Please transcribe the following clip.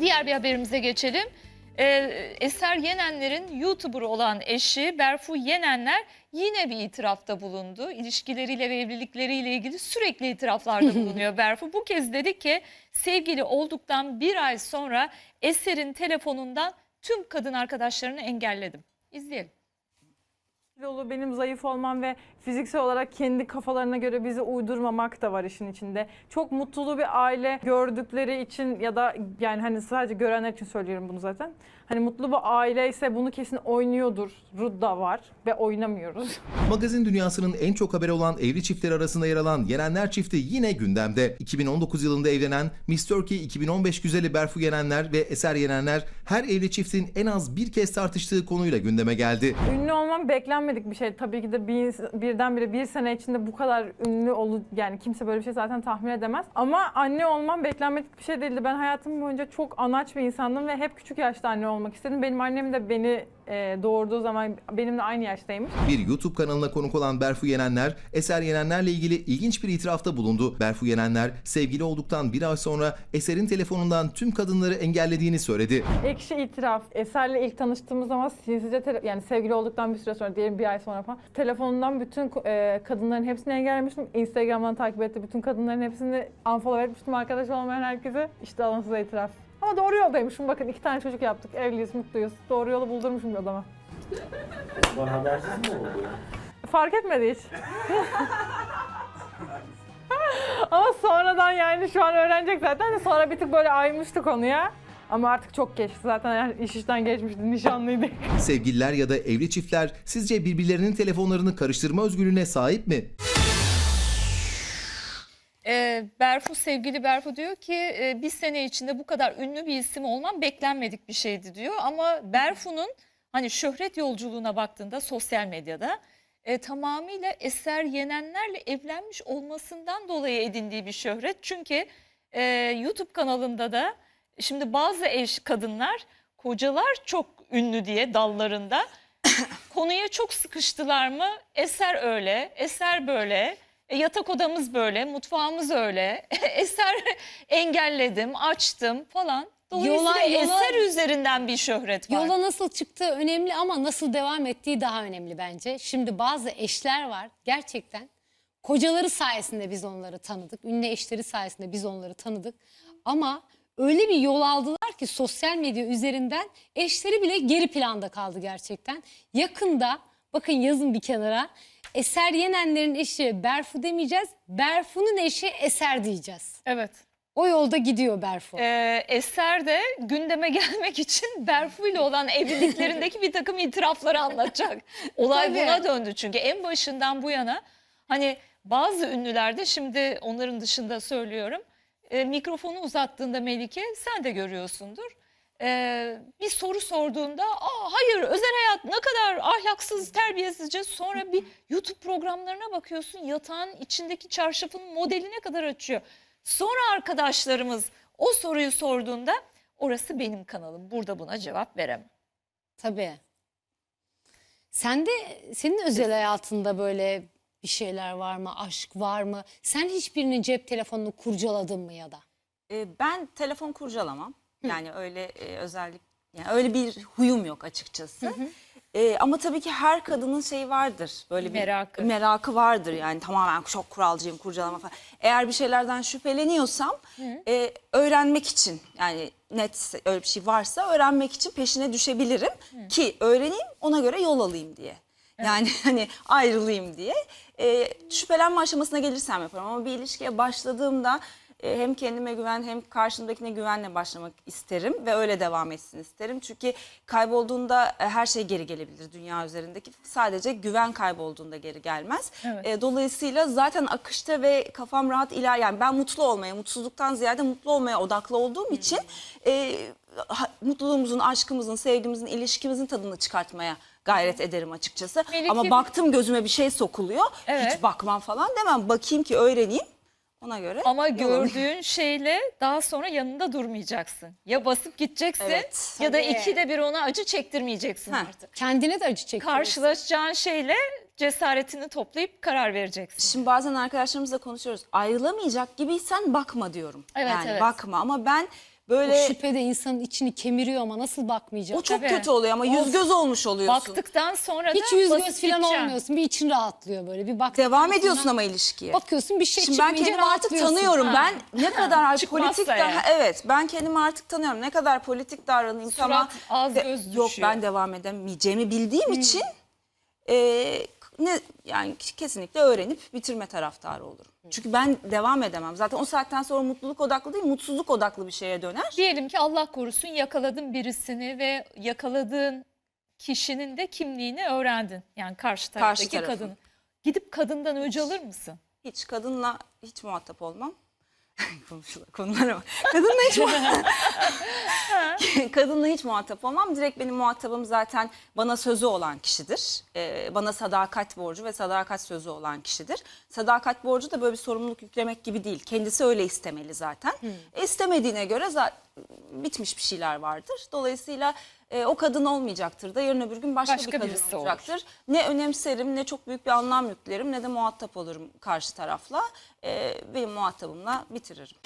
Diğer bir haberimize geçelim. Ee, Eser Yenenler'in YouTuber olan eşi Berfu Yenenler yine bir itirafta bulundu. İlişkileriyle ve evlilikleriyle ilgili sürekli itiraflarda bulunuyor Berfu. Bu kez dedi ki sevgili olduktan bir ay sonra Eser'in telefonundan tüm kadın arkadaşlarını engelledim. İzleyelim. Kilolu benim zayıf olmam ve fiziksel olarak kendi kafalarına göre bizi uydurmamak da var işin içinde. Çok mutlulu bir aile gördükleri için ya da yani hani sadece görenler için söylüyorum bunu zaten. Hani mutlu bir aile ise bunu kesin oynuyordur. da var ve oynamıyoruz. Magazin dünyasının en çok haberi olan evli çiftler arasında yer alan Yerenler çifti yine gündemde. 2019 yılında evlenen Miss Turkey 2015 güzeli Berfu Yerenler ve Eser Yerenler her evli çiftin en az bir kez tartıştığı konuyla gündeme geldi. Ünlü olmam beklenmedik bir şey. Tabii ki de bir, birdenbire bir sene içinde bu kadar ünlü olu yani kimse böyle bir şey zaten tahmin edemez. Ama anne olmam beklenmedik bir şey değildi. Ben hayatım boyunca çok anaç bir insandım ve hep küçük yaşta anne olmak istedim. Benim annem de beni e, doğurduğu zaman benimle aynı yaştaymış. Bir YouTube kanalına konuk olan Berfu Yenenler, Eser Yenenler'le ilgili ilginç bir itirafta bulundu. Berfu Yenenler, sevgili olduktan bir ay sonra Eser'in telefonundan tüm kadınları engellediğini söyledi. Ekşi itiraf. Eser'le ilk tanıştığımız zaman sinsice tele- yani sevgili olduktan bir süre sonra diyelim bir ay sonra falan telefonundan bütün e, kadınların hepsini engellemiştim. Instagram'dan takip etti bütün kadınların hepsini unfollow etmiştim arkadaş olmayan herkese. İşte alınsız itiraf. Ama doğru yoldaymışım. Bakın iki tane çocuk yaptık. Evliyiz, mutluyuz. Doğru yolu buldurmuşum bir adama. Bana habersiz mi oldu? Fark etmedi hiç. Ama sonradan yani şu an öğrenecek zaten. Sonra bir tık böyle aymıştı konuya. Ama artık çok geç. Zaten yani iş işten geçmişti. Nişanlıydık. Sevgililer ya da evli çiftler sizce birbirlerinin telefonlarını karıştırma özgürlüğüne sahip mi? Ee, Berfu sevgili Berfu diyor ki e, bir sene içinde bu kadar ünlü bir isim olmam beklenmedik bir şeydi diyor. Ama Berfu'nun hani şöhret yolculuğuna baktığında sosyal medyada e, tamamıyla Eser Yenenlerle evlenmiş olmasından dolayı edindiği bir şöhret. Çünkü e, YouTube kanalında da şimdi bazı eş kadınlar kocalar çok ünlü diye dallarında konuya çok sıkıştılar mı? Eser öyle, eser böyle. E, yatak odamız böyle, mutfağımız öyle. Eser engelledim, açtım falan. Dolayısıyla Yola- yola- eser üzerinden bir şöhret var. Yola nasıl çıktığı önemli ama nasıl devam ettiği daha önemli bence. Şimdi bazı eşler var gerçekten kocaları sayesinde biz onları tanıdık. Ünlü eşleri sayesinde biz onları tanıdık. Ama öyle bir yol aldılar ki sosyal medya üzerinden eşleri bile geri planda kaldı gerçekten. Yakında bakın yazın bir kenara Eser Yenenler'in eşi Berfu demeyeceğiz. Berfu'nun eşi Eser diyeceğiz. Evet. O yolda gidiyor Berfu. Ee, Eser de gündeme gelmek için Berfu ile olan evliliklerindeki bir takım itirafları anlatacak. Olay Tabii. buna döndü çünkü en başından bu yana hani bazı ünlülerde şimdi onların dışında söylüyorum e, mikrofonu uzattığında Melike sen de görüyorsundur. E, bir soru sorduğunda Aa, hayır özel hayat ne kadar ahlaksız terbiyesizce sonra bir YouTube programlarına bakıyorsun yatağın içindeki çarşafın modeline kadar açıyor. Sonra arkadaşlarımız o soruyu sorduğunda orası benim kanalım burada buna cevap veremem. Tabii. Sen de senin özel hayatında böyle bir şeyler var mı? Aşk var mı? Sen hiçbirinin cep telefonunu kurcaladın mı ya da? E, ben telefon kurcalamam. Yani öyle e, özellik yani öyle bir huyum yok açıkçası. E, ama tabii ki her kadının şeyi vardır. Böyle bir Merakı. merakı vardır. Yani tamamen çok kuralcıyım, kurcalama falan. Eğer bir şeylerden şüpheleniyorsam e, öğrenmek için yani net öyle bir şey varsa öğrenmek için peşine düşebilirim ki öğreneyim ona göre yol alayım diye. Yani hani ayrılayım diye. E, şüphelenme aşamasına gelirsem yaparım ama bir ilişkiye başladığımda hem kendime güven hem karşımdakine güvenle başlamak isterim ve öyle devam etsin isterim. Çünkü kaybolduğunda e, her şey geri gelebilir dünya üzerindeki. Sadece güven kaybolduğunda geri gelmez. Evet. E, dolayısıyla zaten akışta ve kafam rahat iler yani ben mutlu olmaya, mutsuzluktan ziyade mutlu olmaya odaklı olduğum için e, mutluluğumuzun, aşkımızın, sevgimizin, ilişkimizin tadını çıkartmaya gayret ederim açıkçası. Melike Ama baktım gözüme bir şey sokuluyor. Evet. Hiç bakmam falan demem. Bakayım ki öğreneyim. Ona göre Ama gördüğün şeyle daha sonra yanında durmayacaksın. Ya basıp gideceksin Evet. ya da Tabii. ikide bir ona acı çektirmeyeceksin Heh. artık. Kendine de acı çekiyorsun. Karşılaşacağın şeyle cesaretini toplayıp karar vereceksin. Şimdi bazen arkadaşlarımızla konuşuyoruz. Ayrılamayacak gibiysen bakma diyorum. Evet, yani evet. bakma ama ben Böyle O şüphe de insanın içini kemiriyor ama nasıl bakmayacak? o çok Tabii. kötü oluyor ama yüz göz olmuş oluyorsun. Baktıktan sonra Hiç da yüz göz basit falan olmuyorsun. Bir için rahatlıyor böyle. Bir bak. Devam ediyorsun ama ilişkiye. Bakıyorsun bir şey Şimdi ben çıkmayınca kendimi artık rahatlıyorsun. tanıyorum. Ha. Ben ne kadar Çıkmazsa politik eğer. daha evet ben kendimi artık tanıyorum. Ne kadar politik davranayım Surat tamam. az De- göz Yok düşüyor. ben devam edemeyeceğimi bildiğim için e, ne yani kesinlikle öğrenip bitirme taraftarı olurum. Çünkü ben devam edemem. Zaten o saatten sonra mutluluk odaklı değil, mutsuzluk odaklı bir şeye döner. Diyelim ki Allah korusun yakaladın birisini ve yakaladığın kişinin de kimliğini öğrendin. Yani karşı taraftaki tarafın. kadın. Gidip kadından öc alır mısın? Hiç kadınla hiç muhatap olmam. Konulara bak. Kadınla hiç Kadınla hiç muhatap olmam. Direkt benim muhatabım zaten bana sözü olan kişidir. Ee, bana sadakat borcu ve sadakat sözü olan kişidir. Sadakat borcu da böyle bir sorumluluk yüklemek gibi değil. Kendisi öyle istemeli zaten. E, istemediğine göre za- bitmiş bir şeyler vardır. Dolayısıyla e, o kadın olmayacaktır da yarın öbür gün başka, Başka bir kadın birisi olur. olacaktır. Ne önemserim ne çok büyük bir anlam yüklerim ne de muhatap olurum karşı tarafla. Ee, benim muhatabımla bitiririm.